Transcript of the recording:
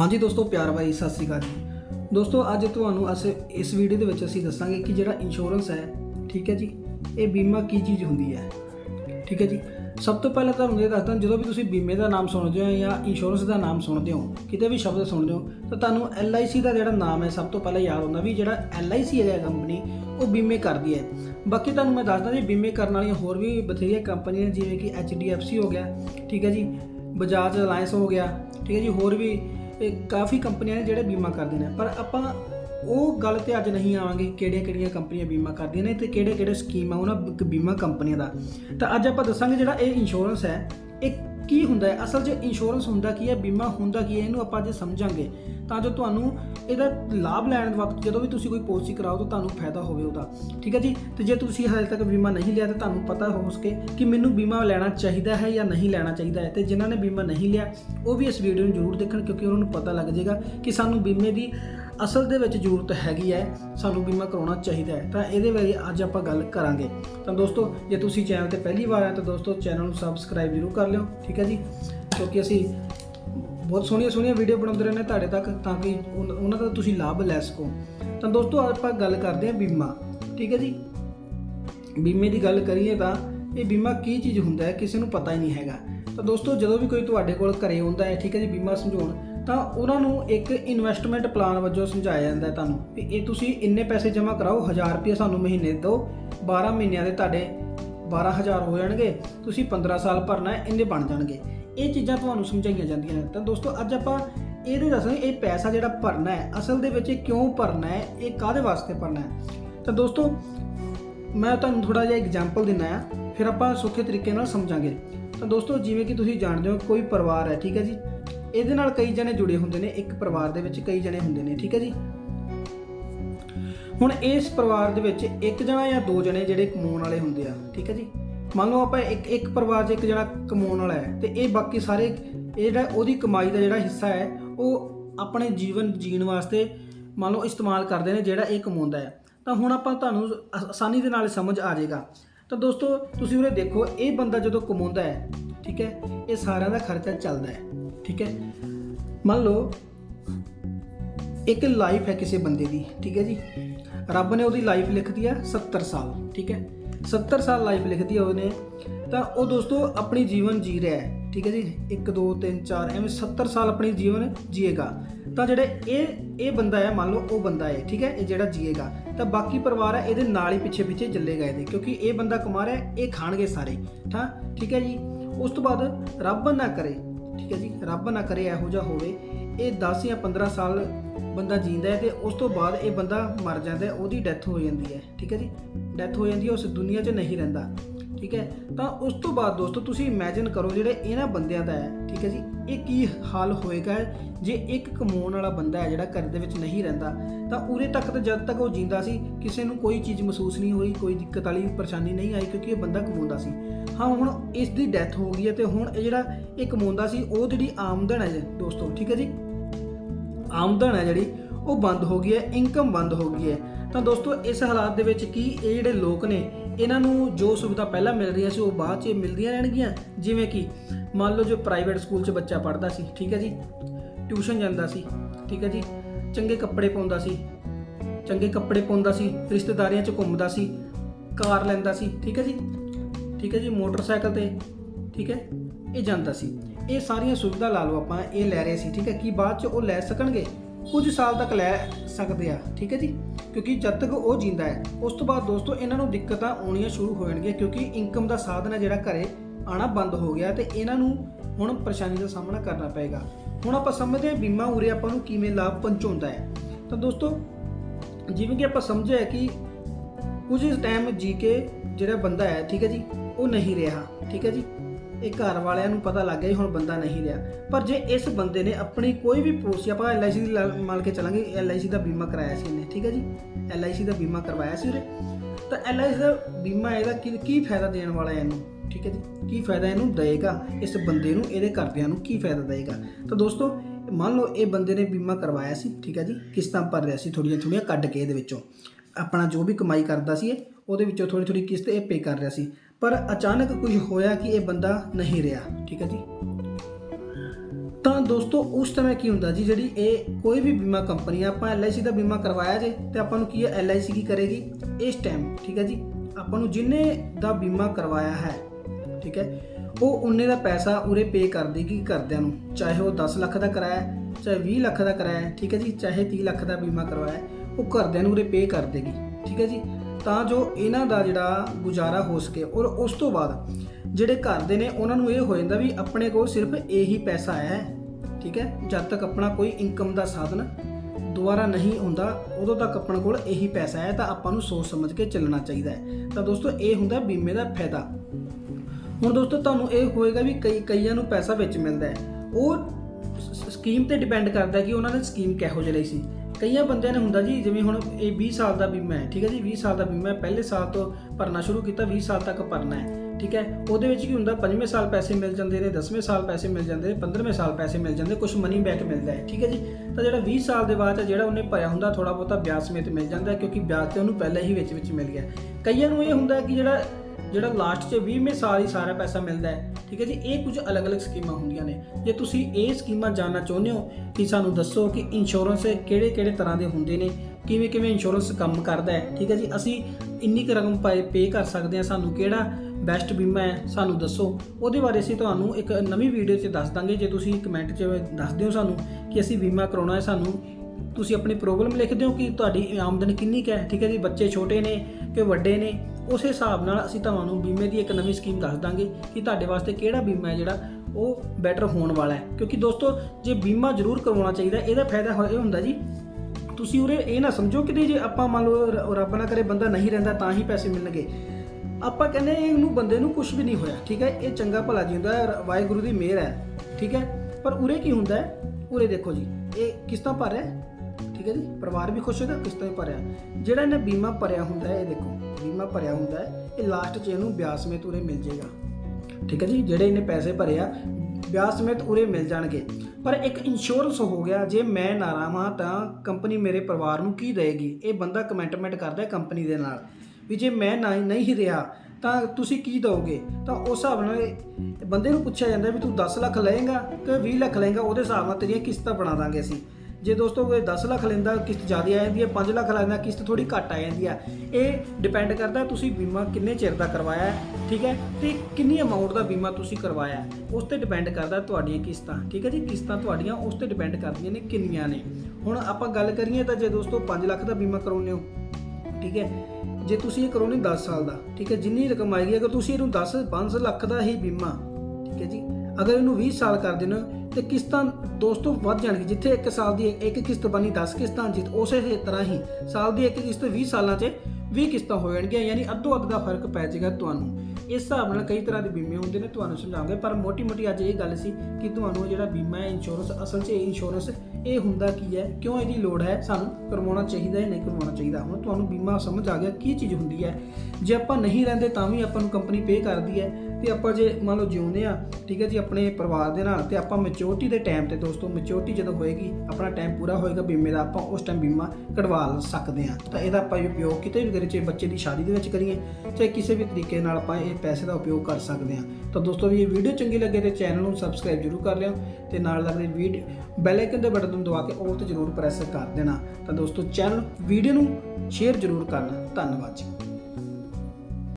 ਹਾਂਜੀ ਦੋਸਤੋ, ਪਿਆਰ ਭਾਈ ਸਤਿ ਸ੍ਰੀ ਅਕਾਲ ਜੀ। ਦੋਸਤੋ, ਅੱਜ ਤੁਹਾਨੂੰ ਅਸੀਂ ਇਸ ਵੀਡੀਓ ਦੇ ਵਿੱਚ ਅਸੀਂ ਦੱਸਾਂਗੇ ਕਿ ਜਿਹੜਾ ਇੰਸ਼ੋਰੈਂਸ ਹੈ, ਠੀਕ ਹੈ ਜੀ, ਇਹ ਬੀਮਾ ਕੀ ਚੀਜ਼ ਹੁੰਦੀ ਹੈ? ਠੀਕ ਹੈ ਜੀ। ਸਭ ਤੋਂ ਪਹਿਲਾਂ ਤੁਹਾਨੂੰ ਇਹ ਦੱਸਦਾ ਜਦੋਂ ਵੀ ਤੁਸੀਂ ਬੀਮੇ ਦਾ ਨਾਮ ਸੁਣਦੇ ਹੋ ਜਾਂ ਇੰਸ਼ੋਰੈਂਸ ਦਾ ਨਾਮ ਸੁਣਦੇ ਹੋ, ਕਿਤੇ ਵੀ ਸ਼ਬਦ ਸੁਣਦੇ ਹੋ, ਤਾਂ ਤੁਹਾਨੂੰ LIC ਦਾ ਜਿਹੜਾ ਨਾਮ ਹੈ, ਸਭ ਤੋਂ ਪਹਿਲਾਂ ਯਾਦ ਆਉਂਦਾ ਵੀ ਜਿਹੜਾ LIC ਹੈ ਕੰਪਨੀ ਉਹ ਬੀਮੇ ਕਰਦੀ ਹੈ। ਬਾਕੀ ਤੁਹਾਨੂੰ ਮੈਂ ਦੱਸਦਾ ਜੀ, ਬੀਮੇ ਕਰਨ ਵਾਲੀਆਂ ਹੋਰ ਵੀ ਬਥੇਰੀਆਂ ਕੰਪਨੀਆਂ ਜਿਵੇਂ ਕਿ HDFC ਹੋ ਗਿਆ, ਠੀਕ ਹੈ ਜੀ ਬਜਾਜ ਅਲਾਇੰਸ ਹੋ ਗਿਆ, ਠੀਕ ਹੈ ਜੀ, ਹੋਰ ਵੀ ਇਹ ਕਾਫੀ ਕੰਪਨੀਆਂ ਨੇ ਜਿਹੜੇ ਬੀਮਾ ਕਰਦੀਆਂ ਨੇ। ਪਰ ਆਪਾਂ ਉਹ ਗੱਲ ਤੇ ਅੱਜ ਨਹੀਂ ਆਵਾਂਗੇ ਕਿਹੜੀਆਂ ਕਿਹੜੀਆਂ ਕੰਪਨੀਆਂ ਬੀਮਾ ਕਰਦੀਆਂ ਨੇ ਤੇ ਕਿਹੜੇ ਕਿਹੜੇ ਸਕੀਮ ਆ, ਉਹਨਾਂ ਬੀਮਾ ਕੰਪਨੀਆਂ ਦਾ। ਤਾਂ ਅੱਜ ਆਪਾਂ ਦੱਸਾਂਗੇ ਜਿਹੜਾ ਇਹ ਇੰਸ਼ੋਰੈਂਸ ਹੈ ਇਹ ਕੀ ਹੁੰਦਾ ਹੈ? ਅਸਲ 'ਚ ਇੰਸ਼ੋਰੈਂਸ ਹੁੰਦਾ ਕੀ ਹੈ? ਬੀਮਾ ਹੁੰਦਾ ਕੀ ਹੈ? ਇਹਨੂੰ ਆਪਾਂ ਜੇ ਸਮਝਾਂਗੇ। ਤਾਂ ਜੋ ਤੁਹਾਨੂੰ ਇਹਦਾ ਲਾਭ ਲੈਣ ਵਕਤ ਜਦੋਂ ਵੀ ਤੁਸੀਂ ਕੋਈ ਪਾਲਿਸੀ ਕਰਾਓ ਤਾਂ ਤੁਹਾਨੂੰ ਫਾਇਦਾ ਹੋਵੇ ਉਹਦਾ। ਠੀਕ ਹੈ ਜੀ? ਤੇ ਜੇ ਤੁਸੀਂ ਹਾਲੇ ਤੱਕ ਬੀਮਾ ਨਹੀਂ ਲਿਆ ਤਾਂ ਤੁਹਾਨੂੰ ਪਤਾ ਹੋ ਸਕੇ ਕਿ ਮੈਨੂੰ ਬੀਮਾ ਲੈਣਾ ਚਾਹੀਦਾ ਹੈ ਜਾਂ ਨਹੀਂ ਲੈਣਾ ਚਾਹੀਦਾ ਹੈ। ਤੇ ਜਿਨ੍ਹਾਂ ਨੇ ਬੀਮਾ ਨਹੀਂ ਲਿਆ, ਉਹ ਵੀ ਇਸ ਵੀਡੀਓ ਨੂੰ ਜ਼ਰੂਰ ਦੇਖਣ ਕਿਉਂਕਿ ਉਹਨਾਂ ਨੂੰ ਪਤਾ ਲੱਗ ਜਾਏਗਾ ਕਿ ਸਾਨੂੰ ਬੀਮੇ ਦੀ ਅਸਲ ਦੇ ਵਿੱਚ ਜ਼ਰੂਰਤ ਹੈਗੀ ਹੈ, ਸਾਨੂੰ ਬੀਮਾ ਕਰਾਉਣਾ ਚਾਹੀਦਾ ਹੈ, ਤਾਂ ਇਹਦੇ ਬਾਰੇ ਅੱਜ ਆਪਾਂ ਗੱਲ ਕਰਾਂਗੇ। ਤਾਂ ਦੋਸਤੋ, ਜੇ ਤੁਸੀਂ ਚੈਨਲ ਤੇ ਪਹਿਲੀ ਵਾਰ ਆਏ ਤਾਂ ਦੋਸਤੋ ਚੈਨਲ ਨੂੰ ਸਬਸਕ੍ਰਾਈਬ ਜ਼ਰੂਰ ਕਰ ਲਿਓ, ਠੀਕ ਹੈ ਜੀ? ਕਿਉਂਕਿ ਅਸੀਂ ਬਹੁਤ ਸੋਹਣੀਆਂ ਸੋਹਣੀਆਂ ਵੀਡੀਓ ਬਣਾਉਂਦੇ ਰਹਿੰਦੇ ਤੁਹਾਡੇ ਤੱਕ, ਤਾਂ ਕਿ ਉਨ- ਉਹਨਾਂ ਦਾ ਤੁਸੀਂ ਲਾਭ ਲੈ ਸਕੋ। ਤਾਂ ਦੋਸਤੋ, ਆਪਾਂ ਗੱਲ ਕਰਦੇ ਹਾਂ ਬੀਮਾ, ਠੀਕ ਹੈ ਜੀ? ਬੀਮੇ ਦੀ ਗੱਲ ਕਰੀਏ ਤਾਂ ਇਹ ਬੀਮਾ ਕੀ ਚੀਜ਼ ਹੁੰਦਾ ਹੈ, ਕਿਸੇ ਨੂੰ ਪਤਾ ਹੀ ਨਹੀਂ ਹੈਗਾ। ਤਾਂ ਦੋਸਤੋ, ਜਦੋਂ ਵੀ ਕੋਈ ਤੁਹਾਡੇ ਕੋਲ ਘਰੇ ਆਉਂਦਾ ਹੈ, ਠੀਕ ਹੈ ਜੀ, ਬੀਮਾ ਸਮਝਾਉਣ ਤਾਂ ਉਹਨਾਂ ਨੂੰ ਇੱਕ ਇਨਵੈਸਟਮੈਂਟ ਪਲਾਨ ਵਜੋਂ ਸਮਝਾਇਆ ਜਾਂਦਾ ਤੁਹਾਨੂੰ ਵੀ ਇਹ ਤੁਸੀਂ ਇੰਨੇ ਪੈਸੇ ਜਮ੍ਹਾਂ ਕਰਾਓ 1000 ਰੁਪਏ ਸਾਨੂੰ ਮਹੀਨੇ ਦਿਓ 12 ਮਹੀਨਿਆਂ ਦੇ ਤੁਹਾਡੇ 12000 ਹੋ ਜਾਣਗੇ, ਤੁਸੀਂ 15 ਸਾਲ ਭਰਨਾ ਹੈ, ਇੰਨੇ ਬਣ ਜਾਣਗੇ। ਇਹ ਚੀਜ਼ਾਂ ਤੁਹਾਨੂੰ ਸਮਝਾਈਆਂ ਜਾਂਦੀਆਂ ਨੇ। ਤਾਂ ਦੋਸਤੋ, ਅੱਜ ਆਪਾਂ ਇਹਦੇ ਦੱਸਾਂਗੇ, ਇਹ ਪੈਸਾ ਜਿਹੜਾ ਭਰਨਾ ਹੈ, ਅਸਲ ਦੇ ਵਿੱਚ ਇਹ ਕਿਉਂ ਭਰਨਾ ਹੈ, ਇਹ ਕਾਦੇ ਵਾਸਤੇ ਭਰਨਾ ਹੈ? ਤਾਂ ਦੋਸਤੋ, ਮੈਂ ਤੁਹਾਨੂੰ ਥੋੜਾ ਜਿਹਾ ਐਗਜ਼ਾਮਪਲ ਦਿੰਨਾ ਆ ਫਿਰ ਆਪਾਂ ਸੌਖੇ ਤਰੀਕੇ ਨਾਲ ਸਮਝਾਂਗੇ। ਤਾਂ ਦੋਸਤੋ, ਜਿਵੇਂ ਕਿ ਤੁਸੀਂ ਜਾਣਦੇ ਹੋ, ਕੋਈ ਪਰਿਵਾਰ ਹੈ, ਠੀਕ ਹੈ ਜੀ? ਇਹਦੇ ਨਾਲ ਕਈ ਜਣੇ ਜੁੜੇ ਹੁੰਦੇ ਨੇ, ਇੱਕ ਪਰਿਵਾਰ ਦੇ ਵਿੱਚ ਕਈ ਜਣੇ ਹੁੰਦੇ ਨੇ, ਠੀਕ ਹੈ ਜੀ? ਹੁਣ ਇਸ ਪਰਿਵਾਰ ਦੇ ਵਿੱਚ ਇੱਕ ਜਣਾ ਜਾਂ ਦੋ ਜਣੇ ਜਿਹੜੇ ਕਮਾਉਣ ਵਾਲੇ ਹੁੰਦੇ ਆ, ਠੀਕ ਹੈ ਜੀ? ਮੰਨ ਲਓ ਆਪਾਂ ਇੱਕ ਇੱਕ ਪਰਿਵਾਰ 'ਚ ਇੱਕ ਜਣਾ ਕਮਾਉਣ ਵਾਲਾ ਹੈ, ਤੇ ਇਹ ਬਾਕੀ ਸਾਰੇ ਇਹ ਜਿਹੜਾ ਉਹਦੀ ਕਮਾਈ ਦਾ ਜਿਹੜਾ ਹਿੱਸਾ ਹੈ, ਉਹ ਆਪਣੇ ਜੀਵਨ ਜੀਣ ਵਾਸਤੇ ਮੰਨ ਲਓ ਇਸਤੇਮਾਲ ਕਰਦੇ ਨੇ ਜਿਹੜਾ ਇਹ ਕਮਾਉਂਦਾ ਹੈ। ਤਾਂ ਹੁਣ ਆਪਾਂ ਤੁਹਾਨੂੰ ਆਸਾਨੀ ਦੇ ਨਾਲ ਸਮਝ ਆ ਜਾਏਗਾ। ਤਾਂ ਦੋਸਤੋ, ਤੁਸੀਂ ਉਰੇ ਦੇਖੋ, ਇਹ ਬੰਦਾ ਜਦੋਂ ਕਮਾਉਂਦਾ ਹੈ, ਠੀਕ ਹੈ, ਇਹ ਸਾਰਿਆਂ ਦਾ ਖਰਚਾ ਚੱਲਦਾ ਹੈ। ਠੀਕ ਹੈ? ਮੰਨ ਲਓ, ਇੱਕ ਲਾਈਫ ਹੈ ਕਿਸੇ ਬੰਦੇ ਦੀ, ਠੀਕ ਹੈ ਜੀ? ਰੱਬ ਨੇ ਉਹਦੀ ਲਾਈਫ ਲਿਖਦੀ ਹੈ 70 ਸਾਲ, ਠੀਕ ਹੈ? 70 ਸਾਲ ਲਾਈਫ ਲਿਖਦੀ ਹੈ ਉਹਨੇ, ਤਾਂ ਉਹ ਦੋਸਤੋ ਆਪਣੀ ਜੀਵਨ ਜੀ ਰਿਹਾ ਹੈ, ਠੀਕ ਹੈ ਜੀ? 1 2 3 4 ਐਵੇਂ 70 ਸਾਲ ਆਪਣੀ ਜੀਵਨ ਜੀਏਗਾ। ਤਾਂ ਜਿਹੜੇ ਇਹ ਇਹ ਬੰਦਾ ਹੈ, ਮੰਨ ਲਓ ਉਹ ਬੰਦਾ ਹੈ, ਠੀਕ ਹੈ? ਇਹ ਜਿਹੜਾ ਜੀਏਗਾ, ਤਾਂ ਬਾਕੀ ਪਰਿਵਾਰ ਹੈ, ਇਹਦੇ ਨਾਲ ਹੀ ਪਿੱਛੇ ਪਿੱਛੇ ਚੱਲੇਗਾ ਇਹਦੇ ਕਿਉਂਕਿ ਇਹ ਬੰਦਾ ਕਮਾ ਰਿਹਾ ਇਹ ਖਾਣਗੇ ਸਾਰੇ। ਹਾਂ ਠੀਕ ਹੈ ਜੀ? ਉਸ ਤੋਂ ਬਾਅਦ ਰੱਬ ਨਾ ਕਰੇ ਠੀਕ ਹੈ ਜੀ, ਰੱਬ ਨਾ ਕਰੇ ਇਹੋ ਜਿਹਾ ਹੋਵੇ। ਇਹ 10 ਜਾਂ 15 ਸਾਲ ਬੰਦਾ ਜੀਂਦਾ ਹੈ ਤੇ ਉਸ ਤੋਂ ਬਾਅਦ ਇਹ ਬੰਦਾ ਮਰ ਜਾਂਦਾ ਹੈ, ਉਹਦੀ ਡੈਥ ਹੋ ਜਾਂਦੀ ਹੈ। ਠੀਕ ਹੈ ਜੀ ਡੈਥ ਹੋ ਜਾਂਦੀ ਹੈ, ਉਸ ਦੁਨੀਆ 'ਚ ਨਹੀਂ ਰਹਿੰਦਾ। ਠੀਕ ਹੈ? ਤਾਂ ਉਸ ਤੋਂ ਬਾਅਦ ਦੋਸਤੋ, ਤੁਸੀਂ ਇਮੇਜਿਨ ਕਰੋ ਜਿਹੜੇ ਇਹਨਾਂ ਬੰਦਿਆਂ ਦਾ ਹੈ, ਠੀਕ ਹੈ ਜੀ? ਇਹ ਕੀ ਹਾਲ ਹੋਏਗਾ ਜੇ ਇੱਕ ਕਮਾਉਣ ਵਾਲਾ ਬੰਦਾ ਹੈ ਜਿਹੜਾ ਘਰ ਦੇ ਵਿੱਚ ਨਹੀਂ ਰਹਿੰਦਾ? ਤਾਂ ਉਰੇ ਤੱਕ ਤਾਂ ਜਦ ਤੱਕ ਉਹ ਜਿੰਦਾ ਸੀ, ਕਿਸੇ ਨੂੰ ਕੋਈ ਚੀਜ਼ ਮਹਿਸੂਸ ਨਹੀਂ ਹੋਈ, ਕੋਈ ਦਿੱਕਤ ਵਾਲੀ ਪਰੇਸ਼ਾਨੀ ਨਹੀਂ ਆਈ ਕਿਉਂਕਿ ਇਹ ਬੰਦਾ ਕਮਾਉਂਦਾ ਸੀ। ਹਾਂ, ਹੁਣ ਇਸ ਦੀ ਡੈਥ ਹੋ ਗਈ ਹੈ ਤੇ ਹੁਣ ਇਹ ਜਿਹੜਾ ਇਹ ਕਮਾਉਂਦਾ ਸੀ, ਉਹ ਜਿਹੜੀ ਆਮਦਨ ਹੈ ਦੋਸਤੋ, ਠੀਕ ਹੈ ਜੀ? ਆਮਦਨ ਹੈ ਜਿਹੜੀ, ਉਹ ਬੰਦ ਹੋ ਗਈ ਹੈ ਇਨਕਮ ਬੰਦ ਹੋ ਗਈ ਹੈ। ਤਾਂ ਦੋਸਤੋ, ਇਸ ਹਾਲਾਤ ਦੇ ਵਿੱਚ ਕੀ ਇਹ ਜਿਹੜੇ ਲੋਕ ਨੇ ਇਹਨਾਂ ਨੂੰ ਜੋ ਸੁਵਿਧਾ ਪਹਿਲਾਂ ਮਿਲ ਰਹੀਆਂ ਸੀ ਉਹ ਬਾਅਦ 'ਚ ਮਿਲਦੀਆਂ ਰਹਿਣਗੀਆਂ। ਜਿਵੇਂ ਕਿ ਮੰਨ ਲਓ ਜੋ ਪ੍ਰਾਈਵੇਟ ਸਕੂਲ 'ਚ ਬੱਚਾ ਪੜ੍ਹਦਾ ਸੀ, ਠੀਕ ਹੈ ਜੀ? ਟਿਊਸ਼ਨ ਜਾਂਦਾ ਸੀ, ਠੀਕ ਹੈ ਜੀ? ਚੰਗੇ ਕੱਪੜੇ ਪਾਉਂਦਾ ਸੀ, ਚੰਗੇ ਕੱਪੜੇ ਪਾਉਂਦਾ ਸੀ, ਰਿਸ਼ਤੇਦਾਰੀਆਂ 'ਚ ਘੁੰਮਦਾ ਸੀ, ਕਾਰ ਲੈਂਦਾ ਸੀ, ਠੀਕ ਹੈ ਜੀ? ਠੀਕ ਹੈ ਜੀ, ਮੋਟਰਸਾਈਕਲ ਤੇ, ਠੀਕ ਹੈ? ਇਹ ਜਾਂਦਾ ਸੀ। ਇਹ ਸਾਰੀਆਂ ਸੁਵਿਧਾ ਲਾ ਲਓ ਆਪਾਂ, ਇਹ ਲੈ ਰਹੇ ਸੀ, ਠੀਕ ਹੈ? ਕੀ ਬਾਅਦ 'ਚ ਉਹ ਲੈ ਸਕਣਗੇ? ਕੁਝ ਸਾਲ ਤੱਕ ਲੈ ਸਕਦੇ ਆ, ਠੀਕ ਹੈ ਜੀ? ਕਿਉਂਕਿ ਜਦ ਤੱਕ ਉਹ ਜਿੰਦਾ ਹੈ, ਉਸ ਤੋਂ ਬਾਅਦ ਦੋਸਤੋ ਇਹਨਾਂ ਨੂੰ ਦਿੱਕਤਾਂ ਆਉਣੀਆਂ ਸ਼ੁਰੂ ਹੋ ਜਾਣਗੀਆਂ, ਕਿਉਂਕਿ ਇਨਕਮ ਦਾ ਸਾਧਨ ਹੈ ਜਿਹੜਾ ਘਰੇ ਆਣਾ ਬੰਦ ਹੋ ਗਿਆ ਤੇ ਇਹਨਾਂ ਨੂੰ ਹੁਣ ਪਰੇਸ਼ਾਨੀ ਦਾ ਸਾਹਮਣਾ ਕਰਨਾ ਪਏਗਾ। ਹੁਣ ਆਪਾਂ ਸਮਝਦੇ ਹਾਂ ਬੀਮਾ ਉਰੇ ਆਪਾਂ ਨੂੰ ਕਿਵੇਂ ਲਾਭ ਪਹੁੰਚਾਉਂਦਾ ਹੈ। ਤਾਂ ਦੋਸਤੋ, ਜਿਵੇਂ ਕਿ ਆਪਾਂ ਸਮਝਿਆ ਕਿ ਕੁਝ ਟਾਈਮ ਜੀ ਕੇ ਜਿਹੜਾ ਬੰਦਾ ਹੈ, ਠੀਕ ਹੈ ਜੀ, ਉਹ ਨਹੀਂ ਰਿਹਾ, ਠੀਕ ਹੈ ਜੀ? ਇਹ ਘਰ ਵਾਲਿਆਂ ਨੂੰ ਪਤਾ ਲੱਗ ਗਿਆ ਜੀ ਹੁਣ ਬੰਦਾ ਨਹੀਂ ਰਿਹਾ। ਪਰ ਜੇ ਇਸ ਬੰਦੇ ਨੇ ਆਪਣੀ ਕੋਈ ਵੀ ਪੋਲਿਸੀ ਆਪਾਂ LIC ਦੀ ਲਾ- ਮੰਨ ਕੇ ਚੱਲਾਂਗੇ LIC ਦਾ ਬੀਮਾ ਕਰਾਇਆ ਸੀ ਇਹਨੇ, ਠੀਕ ਹੈ ਜੀ? LIC ਦਾ ਬੀਮਾ ਕਰਵਾਇਆ ਸੀ ਉਹਨੇ। ਤਾਂ LIC ਦਾ ਬੀਮਾ ਇਹਦਾ ਕੀ ਕੀ ਫਾਇਦਾ ਦੇਣ ਵਾਲਾ ਹੈ ਇਹਨੂੰ? ਠੀਕ ਹੈ ਜੀ? ਕੀ ਫਾਇਦਾ ਇਹਨੂੰ ਦੇਏਗਾ? ਇਸ ਬੰਦੇ ਨੂੰ, ਇਹਦੇ ਘਰਦਿਆਂ ਨੂੰ ਕੀ ਫਾਇਦਾ ਦੇਏਗਾ? ਤਾਂ ਦੋਸਤੋ, ਮੰਨ ਲਓ ਇਹ ਬੰਦੇ ਨੇ ਬੀਮਾ ਕਰਵਾਇਆ ਸੀ, ਠੀਕ ਹੈ ਜੀ? ਕਿਸ਼ਤਾਂ ਭਰ ਰਿਹਾ ਸੀ ਥੋੜੀਆਂ ਥੋੜੀਆਂ ਕੱਢ ਕੇ ਇਹਦੇ ਵਿੱਚੋਂ। ਆਪਣਾ ਜੋ ਵੀ ਕਮਾਈ ਕਰਦਾ ਸੀ ਇਹ, ਉਹਦੇ ਵਿੱਚੋਂ ਥੋੜੀ ਥੋੜੀ ਕਿਸ਼ਤ ਇਹ ਪੇ ਕਰ ਰਿਹਾ ਸੀ। ਪਰ ਅਚਾਨਕ ਕੁਝ ਹੋਇਆ ਕਿ ਇਹ ਬੰਦਾ ਨਹੀਂ ਰਿਹਾ, ਠੀਕ ਹੈ ਜੀ? ਤਾਂ ਦੋਸਤੋ, ਉਸ ਸਮੇਂ ਕੀ ਹੁੰਦਾ ਜੀ, ਜਿਹੜੀ ਇਹ ਕੋਈ ਵੀ ਬੀਮਾ ਕੰਪਨੀ ਆ, ਆਪਾਂ LIC ਦਾ ਬੀਮਾ ਕਰਵਾਇਆ ਜੇ, ਤੇ ਆਪਾਂ ਨੂੰ ਕੀ ਹੈ LIC ਕੀ ਕਰੇਗੀ? ਇਸ ਟਾਈਮ ਠੀਕ ਹੈ ਜੀ? ਆਪਾਂ ਨੂੰ ਜਿੰਨੇ ਦਾ ਬੀਮਾ ਕਰਵਾਇਆ ਹੈ, ਠੀਕ ਹੈ, ਉਹ ਉਨੇ ਦਾ ਪੈਸਾ ਉਰੇ ਪੇ ਕਰ ਦੇਗੀ ਘਰਦਿਆਂ ਨੂੰ, ਚਾਹੇ ਉਹ 10 ਲੱਖ ਦਾ ਕਰਾਇਆ, ਚਾਹੇ 20 ਲੱਖ ਦਾ ਕਰਾਇਆ, ਠੀਕ ਹੈ ਜੀ? ਚਾਹੇ 30 ਲੱਖ ਦਾ ਬੀਮਾ ਕਰਵਾਇਆ, ਉਹ ਘਰਦਿਆਂ ਨੂੰ ਉਰੇ ਪੇ ਕਰ ਦੇਗੀ, ਠੀਕ ਹੈ ਜੀ? ਤਾਂ ਜੋ ਇਹਨਾਂ ਦਾ ਜਿਹੜਾ ਗੁਜ਼ਾਰਾ ਹੋ ਸਕੇ ਔਰ ਉਸ ਤੋਂ ਬਾਅਦ ਜਿਹੜੇ ਘਰ ਦੇ ਨੇ, ਉਹਨਾਂ ਨੂੰ ਇਹ ਹੋ ਜਾਂਦਾ ਵੀ ਆਪਣੇ ਕੋਲ ਸਿਰਫ ਇਹੀ ਪੈਸਾ ਹੈ, ਠੀਕ ਹੈ? ਜਦ ਤੱਕ ਆਪਣਾ ਕੋਈ ਇਨਕਮ ਦਾ ਸਾਧਨ ਦੁਬਾਰਾ ਨਹੀਂ ਹੁੰਦਾ, ਉਦੋਂ ਤੱਕ ਆਪਣੇ ਕੋਲ ਇਹੀ ਪੈਸਾ ਹੈ, ਤਾਂ ਆਪਾਂ ਨੂੰ ਸੋਚ ਸਮਝ ਕੇ ਚੱਲਣਾ ਚਾਹੀਦਾ ਹੈ। ਤਾਂ ਦੋਸਤੋ, ਇਹ ਹੁੰਦਾ ਬੀਮੇ ਦਾ ਫਾਇਦਾ। ਹੁਣ ਦੋਸਤੋ, ਤੁਹਾਨੂੰ ਇਹ ਹੋਏਗਾ ਵੀ ਕਈ ਕਈਆਂ ਨੂੰ ਪੈਸਾ ਵਿੱਚ ਮਿਲਦਾ ਹੈ। ਉਹ ਸਕੀਮ ਤੇ ਡਿਪੈਂਡ ਕਰਦਾ ਕਿ ਉਹਨਾਂ ਨੇ ਸਕੀਮ ਕਿਹੋ ਜਿਹੀ ਲਈ ਸੀ। ਕਈਆਂ ਬੰਦਿਆਂ ਨੇ ਹੁੰਦਾ ਜੀ, ਜਿਵੇਂ ਹੁਣ ਇਹ 20 ਸਾਲ ਦਾ ਬੀਮਾ ਹੈ, ਠੀਕ ਹੈ ਜੀ 20 ਸਾਲ ਦਾ ਬੀਮਾ ਪਹਿਲੇ ਸਾਲ ਤੋਂ ਭਰਨਾ ਸ਼ੁਰੂ ਕੀਤਾ 20 ਸਾਲ ਤੱਕ ਭਰਨਾ ਹੈ, ਠੀਕ ਹੈ। ਉਹਦੇ ਵਿੱਚ ਕੀ ਹੁੰਦਾ, ਪੰਜਵੇਂ ਸਾਲ ਪੈਸੇ ਮਿਲ ਜਾਂਦੇ ਨੇ 10ਵੇਂ ਸਾਲ ਪੈਸੇ ਮਿਲ ਜਾਂਦੇ ਨੇ 15ਵੇਂ ਸਾਲ ਪੈਸੇ ਮਿਲ ਜਾਂਦੇ ਕੁਝ ਮਨੀ ਬੈਕ ਮਿਲਦਾ ਹੈ, ਠੀਕ ਹੈ ਜੀ। ਤਾਂ ਜਿਹੜਾ 20 ਸਾਲ ਦੇ ਬਾਅਦ 'ਚ ਜਿਹੜਾ ਉਹਨੇ ਭਰਿਆ ਹੁੰਦਾ ਥੋੜਾ ਬਹੁਤਾ ਵਿਆਜ ਸਮੇਤ ਮਿਲ ਜਾਂਦਾ ਕਿਉਂਕਿ ਵਿਆਜ ਤੇ ਉਹਨੂੰ ਪਹਿਲਾਂ ਹੀ ਵਿੱਚ ਵਿੱਚ ਮਿਲ ਗਿਆ ਕਈਆਂ ਨੂੰ ਇਹ ਹੁੰਦਾ ਕਿ ਜਿਹੜਾ ਜਿਹੜਾ ਲਾਸਟ 'ਚ 20ਵੇਂ ਸਾਲ ਹੀ ਸਾਰਾ ਪੈਸਾ ਮਿਲਦਾ ਹੈ, ਠੀਕ ਹੈ ਜੀ? ਇਹ ਕੁਝ ਅਲੱਗ-ਅਲੱਗ ਸਕੀਮਾਂ ਹੁੰਦੀਆਂ ਨੇ। ਜੇ ਤੁਸੀਂ ਇਹ ਸਕੀਮਾਂ ਜਾਣਨਾ ਚਾਹੁੰਦੇ ਹੋ ਕਿ ਸਾਨੂੰ ਦੱਸੋ ਕਿ ਇੰਸ਼ੋਰੈਂਸ ਕਿਹੜੇ-ਕਿਹੜੇ ਤਰ੍ਹਾਂ ਦੇ ਹੁੰਦੇ ਨੇ ਕਿਵੇਂ ਕਿਵੇਂ ਇੰਸ਼ੋਰੈਂਸ ਕੰਮ ਕਰਦਾ ਹੈ, ਠੀਕ ਹੈ ਜੀ? ਅਸੀਂ ਇੰਨੀ ਕੁ ਰਕਮ ਪੇ ਕਰ ਸਕਦੇ ਹਾਂ, ਸਾਨੂੰ ਕਿਹੜਾ ਬੈਸਟ ਬੀਮਾ ਹੈ, ਸਾਨੂੰ ਦੱਸੋ। ਉਹਦੇ ਬਾਰੇ ਅਸੀਂ ਤੁਹਾਨੂੰ ਇੱਕ ਨਵੀਂ ਵੀਡੀਓ 'ਚ ਦੱਸ ਦਾਂਗੇ। ਜੇ ਤੁਸੀਂ ਕਮੈਂਟ 'ਚ ਦੱਸ ਦਿਓ ਸਾਨੂੰ ਕਿ ਅਸੀਂ ਬੀਮਾ ਕਰਾਉਣਾ ਹੈ, ਸਾਨੂੰ ਤੁਸੀਂ ਆਪਣੀ ਪ੍ਰੋਬਲਮ ਲਿਖ ਦਿਓ ਕਿ ਤੁਹਾਡੀ ਆਮਦਨ ਕਿੰਨੀ ਕੁ ਹੈ, ਠੀਕ ਹੈ ਜੀ? ਬੱਚੇ ਛੋਟੇ ਨੇ ਕਿ ਵੱਡੇ ਨੇ? ਉਸੇ ਹਿਸਾਬ ਨਾਲ ਅਸੀਂ ਤੁਹਾਨੂੰ ਬੀਮੇ ਦੀ ਇੱਕ ਨਵੀਂ ਸਕੀਮ ਦੱਸ ਦਾਂਗੇ ਕਿ ਤੁਹਾਡੇ ਵਾਸਤੇ ਕਿਹੜਾ ਬੀਮਾ ਹੈ ਜਿਹੜਾ ਉਹ ਬੈਟਰ ਹੋਣ ਵਾਲਾ ਹੈ। ਕਿਉਂਕਿ ਦੋਸਤੋ, ਜੇ ਬੀਮਾ ਜ਼ਰੂਰ ਕਰਵਾਉਣਾ ਚਾਹੀਦਾ, ਇਹਦਾ ਫਾਇਦਾ ਇਹ ਹੁੰਦਾ ਜੀ, ਤੁਸੀਂ ਉਰੇ ਇਹ ਨਾ ਸਮਝੋ ਕਿ ਜੇ ਆਪਾਂ ਮੰਨ ਲਓ ਰੱਬ ਨਾ ਕਰੇ ਬੰਦਾ ਨਹੀਂ ਰਹਿੰਦਾ ਤਾਂ ਹੀ ਪੈਸੇ ਮਿਲਣਗੇ। ਆਪਾਂ ਕਹਿੰਦੇ ਇਹਨੂੰ ਬੰਦੇ ਨੂੰ ਕੁਝ ਵੀ ਨਹੀਂ ਹੋਇਆ, ਠੀਕ ਹੈ? ਇਹ ਚੰਗਾ ਭਲਾ ਜੀ ਹੁੰਦਾ ਹੈ ਵਾਹਿਗੁਰੂ ਦੀ ਮਿਹਰ ਹੈ, ਠੀਕ ਹੈ? ਪਰ ਉਰੇ ਕੀ ਹੁੰਦਾ ਹੈ? ਉਰੇ ਦੇਖੋ ਜੀ, ਇਹ ਕਿਸ਼ਤਾਂ ਭਰ ਰਿਹਾ ਠੀਕ ਹੈ ਜੀ? ਪਰਿਵਾਰ ਵੀ ਖੁਸ਼ ਹੋਏਗਾ ਕਿਸ਼ਤਾਂ ਵੀ ਭਰਿਆ। ਜਿਹੜਾ ਇਹਨੇ ਬੀਮਾ ਭਰਿਆ ਹੁੰਦਾ ਹੈ, ਇਹ ਦੇਖੋ। ਬੀਮਾ ਭਰਿਆ ਹੁੰਦਾ ਹੈ, ਇਹ ਲਾਸਟ 'ਚ ਇਹਨੂੰ ਵਿਆਜ ਸਮੇਤ ਉਰੇ ਮਿਲ ਜਾਏਗਾ। ਠੀਕ ਹੈ ਜੀ? ਜਿਹੜੇ ਇਹਨੇ ਪੈਸੇ ਭਰੇ ਆ, ਵਿਆਜ ਸਮੇਤ ਉਰੇ ਮਿਲ ਜਾਣਗੇ। ਪਰ ਇੱਕ ਇੰਸ਼ੋਰੈਂਸ ਹੋ ਗਿਆ, ਜੇ ਮੈਂ ਨਾ ਰਹਾਂ ਤਾਂ ਕੰਪਨੀ ਮੇਰੇ ਪਰਿਵਾਰ ਨੂੰ ਕੀ ਦੇਵੇਗੀ ਇਹ ਬੰਦਾ ਕਮੈਂਟਮੈਂਟ ਕਰਦਾ ਹੈ ਕੰਪਨੀ ਦੇ ਨਾਲ। ਵੀ ਜੇ ਮੈਂ ਨਾ ਨਹੀਂ ਰਿਹਾ, ਤਾਂ ਤੁਸੀਂ ਕੀ ਦਿਓਗੇ? ਤਾਂ ਉਸ ਹਿਸਾਬ ਨਾਲ ਬੰਦੇ ਨੂੰ ਪੁੱਛਿਆ ਜਾਂਦਾ ਵੀ ਤੂੰ 10 ਲੱਖ ਲਏਗਾ ਕਿ 20 ਲੱਖ ਲਏਗਾ, ਉਹਦੇ ਹਿਸਾਬ ਨਾਲ ਤੇਰੀਆਂ ਕਿਸ਼ਤਾਂ ਬਣਾ ਦਾਂਗੇ ਅਸੀਂ। ਜੇ ਦੋਸਤੋ ਕੋਈ 10 ਲੱਖ ਲੈਂਦਾ, ਕਿਸ਼ਤ ਜ਼ਿਆਦਾ ਆ ਜਾਂਦੀ ਹੈ 5 ਲੱਖ ਲੈਂਦਾ, ਕਿਸ਼ਤ ਥੋੜੀ ਘੱਟ ਆ ਜਾਂਦੀ ਹੈ ਇਹ ਡਿਪੈਂਡ ਕਰਦਾ ਤੁਸੀਂ ਬੀਮਾ ਕਿੰਨੇ ਚਿਰ ਦਾ ਕਰਵਾਇਆ ਠੀਕ ਹੈ? ਤੇ ਕਿੰਨੀ ਅਮਾਉਂਟ ਦਾ ਬੀਮਾ ਤੁਸੀਂ ਕਰਵਾਇਆ ਉਸ ਤੇ ਡਿਪੈਂਡ ਕਰਦਾ ਤੁਹਾਡੀਆਂ ਕਿਸ਼ਤਾਂ, ਠੀਕ ਹੈ ਜੀ? ਕਿਸ਼ਤਾਂ ਤੁਹਾਡੀਆਂ ਉਸ ਤੇ ਡਿਪੈਂਡ ਕਰਦੀਆਂ ਨੇ ਕਿੰਨੀਆਂ ਨੇ। ਹੁਣ ਆਪਾਂ ਗੱਲ ਕਰੀਏ ਤਾਂ ਜੇ ਦੋਸਤੋ 5 ਲੱਖ ਦਾ ਬੀਮਾ ਕਰਾਉਂਦੇ ਹੋ, ਠੀਕ ਹੈ? ਜੇ ਤੁਸੀਂ ਇਹ ਕਰਾਉਂਦੇ 10 ਸਾਲ ਦਾ, ਠੀਕ ਹੈ? ਜਿੰਨੀ ਰਕਮ ਆਏਗੀ, ਅਗਰ ਤੁਸੀਂ ਇਹਨੂੰ 10 5 ਲੱਖ ਦਾ ਹੀ ਬੀਮਾ, ਠੀਕ ਹੈ ਜੀ? ਅਗਰ ਇਹਨੂੰ 20 ਸਾਲ ਕਰ ਦੇਣ ਤੇ ਕਿਸ਼ਤਾਂ ਦੋਸਤੋ ਵੱਧ ਜਾਣਗੀ ਜਿੱਥੇ ਇੱਕ ਸਾਲ ਦੀ ਇੱਕ ਕਿਸ਼ਤ ਬਣੀ 10 ਕਿਸ਼ਤਾਂ ਜਿੱਤ, ਉਸੇ ਤਰ੍ਹਾਂ ਹੀ ਸਾਲ ਦੀ ਇੱਕ ਕਿਸ਼ਤ 20 ਸਾਲਾਂ 'ਚ 20 ਕਿਸ਼ਤਾਂ ਹੋ ਜਾਣਗੀਆਂ, ਯਾਨੀ ਅੱਧੋ ਅੱਧ ਦਾ ਫ਼ਰਕ ਪੈ ਜਾਏਗਾ ਤੁਹਾਨੂੰ। ਇਸ ਹਿਸਾਬ ਨਾਲ ਕਈ ਤਰ੍ਹਾਂ ਦੇ ਬੀਮੇ ਹੁੰਦੇ ਨੇ, ਤੁਹਾਨੂੰ ਸਮਝਾਵਾਂਗੇ ਪਰ ਮੋਟੀ ਮੋਟੀ ਅੱਜ ਇਹ ਗੱਲ ਸੀ ਕਿ ਤੁਹਾਨੂੰ ਜਿਹੜਾ ਬੀਮਾ ਹੈ ਇੰਸ਼ੋਰੈਂਸ ਅਸਲ 'ਚ ਇਹ ਇੰਸ਼ੋਰੈਂਸ ਇਹ ਹੁੰਦਾ ਕੀ ਹੈ, ਕਿਉਂ ਇਹਦੀ ਲੋੜ ਹੈ, ਸਾਨੂੰ ਕਰਵਾਉਣਾ ਚਾਹੀਦਾ ਹੈ, ਨਹੀਂ ਕਰਵਾਉਣਾ ਚਾਹੀਦਾ। ਹੁਣ ਤੁਹਾਨੂੰ ਬੀਮਾ ਸਮਝ ਆ ਗਿਆ ਕੀ ਚੀਜ਼ ਹੁੰਦੀ ਹੈ। ਜੇ ਆਪਾਂ ਨਹੀਂ ਰਹਿੰਦੇ ਤਾਂ ਵੀ ਆਪਾਂ ਨੂੰ ਕੰਪਨੀ ਪੇ ਕਰਦੀ ਹੈ। ਤੇ ਆਪਾਂ ਜੇ ਮੰਨ ਲਓ ਜਿਉਂਦੇ ਆ ਠੀਕ ਹੈ ਜੀ, ਆਪਣੇ ਪਰਿਵਾਰ ਦੇ ਨਾਲ, ਤੇ ਆਪਾਂ ਮੈਚੋਰਟੀ ਦੇ ਟਾਈਮ ਤੇ ਦੋਸਤੋ ਮੈਚੁਰਿਟੀ ਜਦੋਂ ਹੋਏਗੀ, ਆਪਣਾ ਟਾਈਮ ਪੂਰਾ ਹੋਏਗਾ ਬੀਮੇ ਦਾ, ਆਪਾਂ ਉਸ ਟਾਈਮ ਬੀਮਾ ਕਢਵਾ ਸਕਦੇ ਆ ਤਾਂ ਇਹਦਾ ਆਪਾਂ ਉਪਯੋਗ ਕਿਤੇ ਵੀ ਕਰੀਏ ਚਾਹੇ ਬੱਚੇ ਦੀ ਸ਼ਾਦੀ ਦੇ ਵਿੱਚ ਕਰੀਏ, ਚਾਹੇ ਕਿਸੇ ਵੀ ਤਰੀਕੇ ਨਾਲ ਆਪਾਂ ਇਹ ਪੈਸੇ ਦਾ ਉਪਯੋਗ ਕਰ ਸਕਦੇ ਆ ਤਾਂ ਦੋਸਤੋ, ਵੀ ਇਹ ਵੀਡੀਓ ਚੰਗੀ ਲੱਗੇ ਤੇ ਚੈਨਲ ਨੂੰ ਸਬਸਕ੍ਰਾਈਬ ਜਰੂਰ ਕਰ ਲਿਓ ਤੇ ਨਾਲ ਲੱਗਦੇ ਵੀਡੀਓ ਬੈਲ ਆਈਕਨ ਦੇ ਬਟਨ ਨੂੰ ਦਬਾ ਕੇ ਆਲ ਤੇ ਜਰੂਰ ਪ੍ਰੈਸ ਕਰ ਦੇਣਾ। ਤਾਂ ਦੋਸਤੋ ਚੈਨਲ ਵੀਡੀਓ ਨੂੰ ਸ਼ੇਅਰ ਜਰੂਰ ਕਰਨਾ ਧੰਨਵਾਦ ਜੀ।